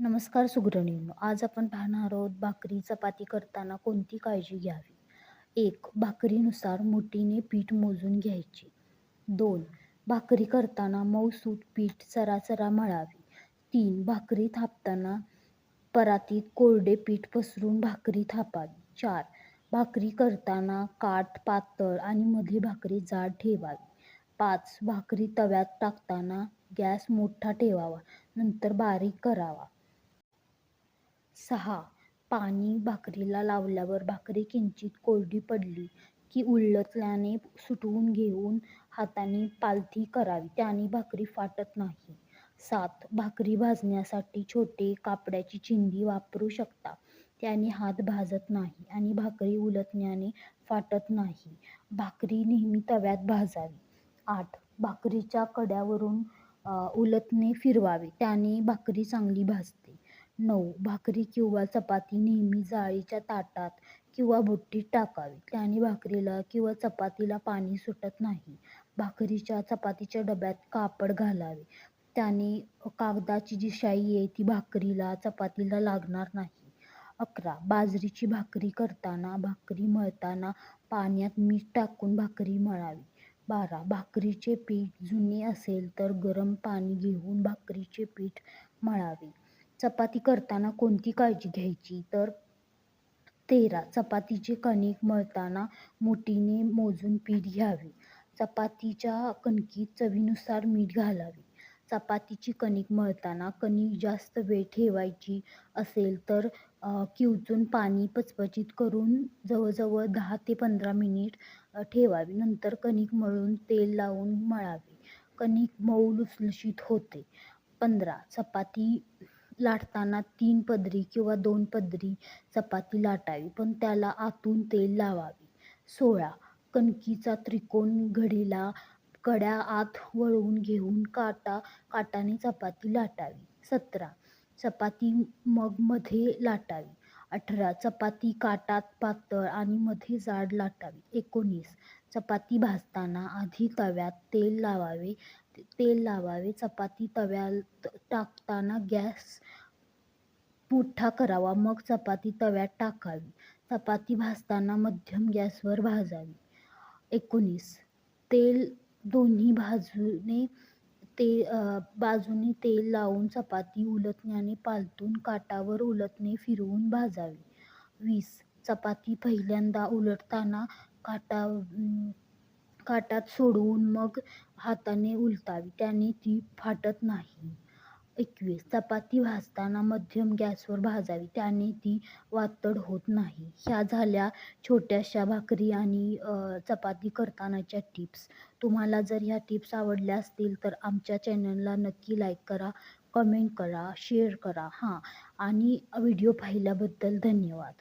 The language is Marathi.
नमस्कार सुगरणींनो आज आपण पाहणार आहोत भाकरी चपाती करताना कोणती काळजी घ्यावी? एक भाकरीनुसार मुठीने पीठ मोजून घ्यायचे. दोन भाकरी करताना मऊसूत पीठ चराचरा मळावी. तीन भाकरी थापताना परातीत कोरडे पीठ पसरून भाकरी थापावी. चार भाकरी करताना काठ पातळ आणि मधली भाकरी जाड ठेवावी. पाच भाकरी तव्यात टाकताना गॅस मोठा ठेवावा. नंतर बारीक करावा. सहा. पाणी भाकरीला लावल्यावर भाकरी किंचित कोरडी पडली की उलटल्याने सुटवून घेऊन हाताने पालथी करावी. त्याने भाकरी फाटत नाही. सात. भाकरी भाजण्यासाठी छोटे कापडाची चिंदी वापरू शकता. त्याने हात भाजत नाही आणि भाकरी उलटण्याने फाटत नाही. भाकरी नेहमी तव्यात भाजावी. आठ. भाकरीच्या कड्यावरून उलटणे फिरवावे. त्याने भाकरी चांगली भाजते. नऊ. भाकरी किंवा चपाती नेहमी जाळीच्या ताटात किंवा बुट्टीत टाकावी. त्याने भाकरीला किंवा चपातीला पाणी सुटत नाही. भाकरीच्या चपातीच्या डब्यात कापड घालावे. त्याने कागदाची जी शाई आहे ती भाकरीला चपातीला लागणार नाही. अकरा. बाजरीची भाकरी करताना भाकरी मळताना पाण्यात मीठ टाकून भाकरी मळावी. बारा. भाकरीचे पीठ जुने असेल तर गरम पाणी घेऊन भाकरीचे पीठ मळावे. चपाती करताना कोणती काळजी घ्यायची? तर तेरा. चपातीचे कणिक मळताना मुठीने मोजून पीठ घ्यावे. चपातीच्या कणकीत चवीनुसार मीठ घालावे. चपातीची कणिक मळताना कणिक जास्त वेळ ठेवायची असेल तर किवचून पाणी पचपचित करून जवळजवळ दहा ते पंधरा मिनिट ठेवावी. नंतर कणिक मळून तेल लावून मळावे. कणिक मऊ लुसलुशीत होते. पंधरा. चपाती लाटताना तीन पदरी किंवा दोन पदरी चपाती लाटावी पण त्याला आतून तेल लावावे. सोळा. कणकीचा त्रिकोण घडीला कड्या आत वळवून घेऊन काटा काटाने चपाती लाटावी. सतरा. चपाती मग मध्ये लाटावी. अठरा. चपाती काटात पातळ आणि मध्ये जाड लाटावी. एकोणीस. चपाती भाजताना आधी तव्यात तेल लावावे तेल लावावे चपाती तव्यात टाकताना गॅस मोठा करावा मग चपाती तव्यात टाकावी. चपाती भाजताना मध्यम गॅसवर भाजावी. एकोणीस. तेल दोन्ही बाजूने ते बाजूने तेल लावून चपाती उलटण्याने पालथून काठावर उलटणे फिरवून भाजावी. वीस. चपाती पहिल्यांदा उलटताना काटा काठात सोडवून मग हाताने उलटावी. त्याने ती फाटत नाही. एकवीस. चपाती भाजताना मध्यम गॅसवर भाजावी. त्याने ती वातड होत नाही. ह्या झाल्या छोट्याशा भाकरी आणि चपाती करतानाच्या टिप्स. तुम्हाला जर ह्या टिप्स आवडल्या असतील तर आमच्या चॅनलला नक्की लाईक करा कमेंट करा शेअर करा. हां. आणि व्हिडिओ पाहिल्याबद्दल धन्यवाद.